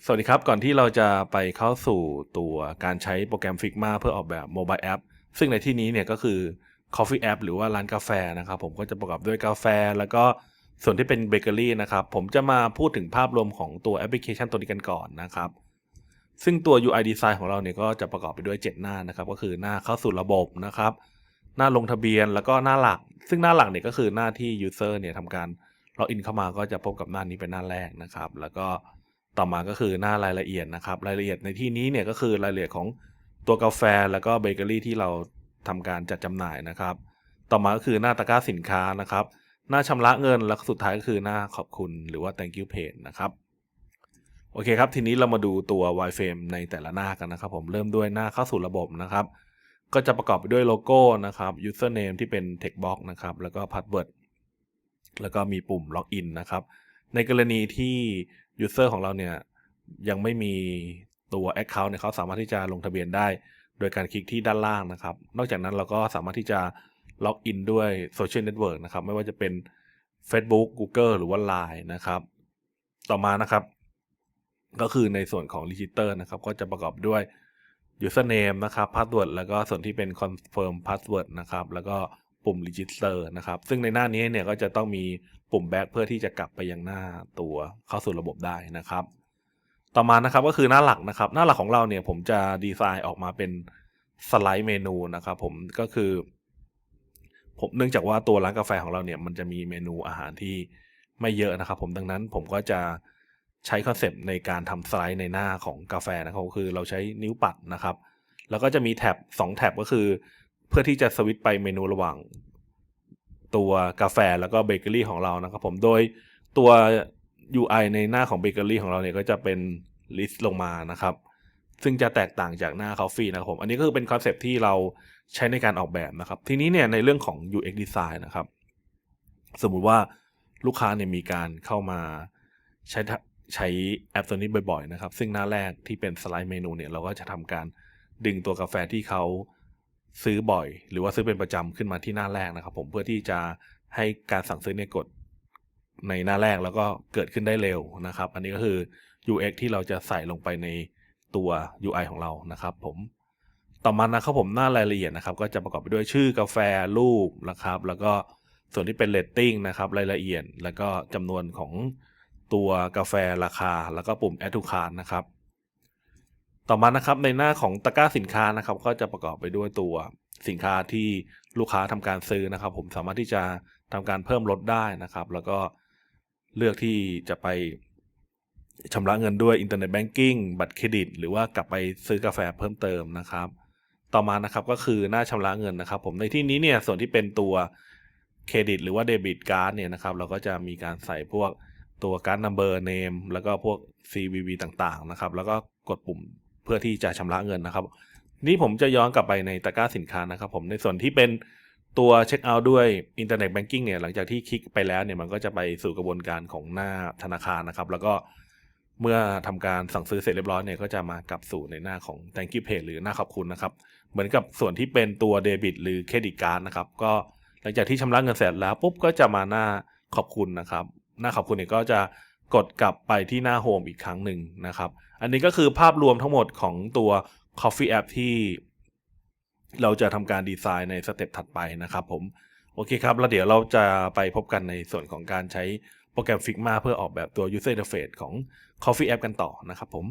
สวัสดีครับ ก่อนที่เราจะไปเข้าสู่ตัวการใช้โปรแกรม Figma เพื่อออกแบบโมบายแอปซึ่งในที่นี้เนี่ยก็คือ Coffee App หรือว่าร้านกาแฟนะครับ ผมก็จะประกอบด้วยกาแฟ แล้วก็ส่วนที่เป็นเบเกอรี่นะครับ ผมจะมาพูดถึงภาพรวมของตัวแอปพลิเคชันตัวนี้กันก่อนนะครับ ซึ่งตัว UI design ของเราเนี่ยก็จะประกอบไปด้วย 7 หน้านะครับ ก็คือหน้าเข้าสู่ระบบนะครับ หน้าลงทะเบียนแล้วก็หน้าหลัก ซึ่งหน้าหลักเนี่ยก็คือหน้าที่ user เนี่ยทำการล็อกอินเข้ามาก็จะพบกับหน้านี้เป็นหน้าแรกนะครับ แล้วก็ ต่อมาก็คือหน้ารายละเอียดนะครับ รายละเอียดในที่นี้เนี่ยก็คือรายละเอียดของตัวกาแฟแล้วก็เบเกอรี่ที่เราทำการจัดจำหน่ายนะครับ ต่อมาก็คือหน้าตะกร้าสินค้านะครับ หน้าชำระเงินแล้วก็สุดท้ายก็คือหน้าขอบคุณหรือว่า thank you page นะครับโอเคครับ ทีนี้เรามาดูตัว wireframe ในแต่ละหน้ากันนะครับ ผมเริ่มด้วยหน้าเข้าสู่ระบบนะครับ ก็จะประกอบไปด้วยโลโก้นะครับ username ที่เป็น text box นะครับ แล้วก็ password แล้วก็มีปุ่ม login นะครับ ในกรณีที่ user ของเราเนี่ยยังไม่มีตัว account เนี่ยเขาสามารถที่จะลงทะเบียนได้ โดยการคลิกที่ด้านล่างนะครับ นอกจากนั้นเราก็สามารถที่จะล็อกอินด้วยโซเชียลเน็ตเวิร์กนะครับ ไม่ว่าจะเป็น Facebook Google หรือว่า Line นะครับ ต่อมานะครับ ก็คือในส่วนของ Register นะครับ ก็จะประกอบด้วย username นะครับ password แล้วก็ส่วนที่เป็น confirm password นะครับ แล้วก็ ปุ่ม register นะครับ ซึ่งในหน้านี้เนี่ยก็จะต้องมีปุ่ม back เพื่อที่จะกลับไปยังหน้าตัวเข้าสู่ระบบได้นะครับ ต่อมานะครับก็คือหน้าหลักนะครับ หน้าหลักของเราเนี่ยผมจะดีไซน์ออกมาเป็นสไลด์เมนูนะครับ ผมก็คือผมเนื่องจากว่าตัวร้านกาแฟของเราเนี่ยมันจะมีเมนูอาหารที่ไม่เยอะนะครับ ผมดังนั้นผมก็จะใช้คอนเซปต์ในการทำสไลด์ในหน้าของกาแฟนะครับก็คือเราใช้นิ้วปัดนะครับ แล้วก็จะมีแท็บ2แท็บก็คือ เพื่อที่จะสวิตไปเมนูระหว่าง ตัวกาแฟแล้วก็เบเกอรี่ของเรานะครับผมโดยตัว UI ในหน้าของเบเกอรี่ของเราเนี่ยก็จะเป็นลิสต์ลงมานะครับ ซึ่งจะแตกต่างจากหน้า Coffee นะครับผม อันนี้ก็คือเป็นคอนเซปที่เราใช้ในการออกแบบนะครับ ทีนี้เนี่ยในเรื่องของ UX design นะครับ สมมุติว่าลูกค้าเนี่ยมีการเข้ามาใช้ใช้แอปตัวนี้บ่อยๆนะครับ ซึ่งหน้าแรกที่เป็นสไลด์เมนูเนี่ยเราก็จะทำการดึงตัวกาแฟที่เขา ซื้อบ่อย หรือว่าซื้อเป็นประจำขึ้นมาที่หน้าแรกนะครับ ผมเพื่อที่จะให้การสั่งซื้อเนี่ยกดในหน้าแรกแล้วก็เกิดขึ้นได้เร็วนะครับ อันนี้ก็คือ UX ที่เราจะใส่ลงไปในตัว UI ของเรานะครับผมต่อมานะครับผมหน้ารายละเอียดนะครับ ก็จะประกอบไปด้วยชื่อกาแฟรูปนะครับ แล้วก็ส่วนที่เป็นเรตติ้งนะครับ รายละเอียด แล้วก็จำนวนของตัวกาแฟราคา แล้วก็ปุ่ม add to cart นะครับ ต่อมานะครับในหน้าของตะกร้าสินค้านะครับ ก็จะประกอบไปด้วยตัวสินค้าที่ลูกค้าทำการซื้อนะครับ ผมสามารถที่จะทำการเพิ่มลดได้นะครับ แล้วก็เลือกที่จะไปชำระเงินด้วยอินเทอร์เน็ตแบงกิ้งบัตรเครดิต หรือว่ากลับไปซื้อกาแฟเพิ่มเติมนะครับ ต่อมานะครับก็คือหน้าชำระเงินนะครับ ผมในที่นี้เนี่ยส่วนที่เป็นตัวเครดิต หรือว่าเดบิตการ์ดเนี่ยนะครับเราก็จะมีการใส่พวกตัวการ์ดนัมเบอร์เนมแล้วก็พวก CVV ต่างๆนะครับ แล้วก็กดปุ่ม เพื่อที่จะชำระเงินนะครับ นี่ผมจะย้อนกลับไปในตะกร้าสินค้านะครับ ผมในส่วนที่เป็นตัวเช็คเอาท์ด้วยอินเทอร์เน็ตแบงกิ้งเนี่ยหลังจากที่คลิกไปแล้วเนี่ยมันก็จะไปสู่กระบวนการของหน้าธนาคารนะครับ แล้วก็เมื่อทำการสั่งซื้อเสร็จเรียบร้อยเนี่ยก็จะมากลับสู่ในหน้าของ thank you page หรือหน้าขอบคุณนะครับ เหมือนกับส่วนที่เป็นตัวเดบิตหรือเครดิตการ์ดนะครับ ก็หลังจากที่ชำระเงินเสร็จแล้วปุ๊บก็จะมาหน้าขอบคุณนะครับ หน้าขอบคุณเนี่ยก็จะ กดกลับไปที่หน้าโฮมอีกครั้งหนึ่งนะครับ อันนี้ก็คือภาพรวมทั้งหมดของตัว Coffee App ที่เราจะทำการดีไซน์ในสเต็ปถัดไปนะครับผม โอเคครับ แล้วเดี๋ยวเราจะไปพบกันในส่วนของการใช้โปรแกรม Figma เพื่อออกแบบตัว User Interface ของ Coffee App กันต่อนะครับผม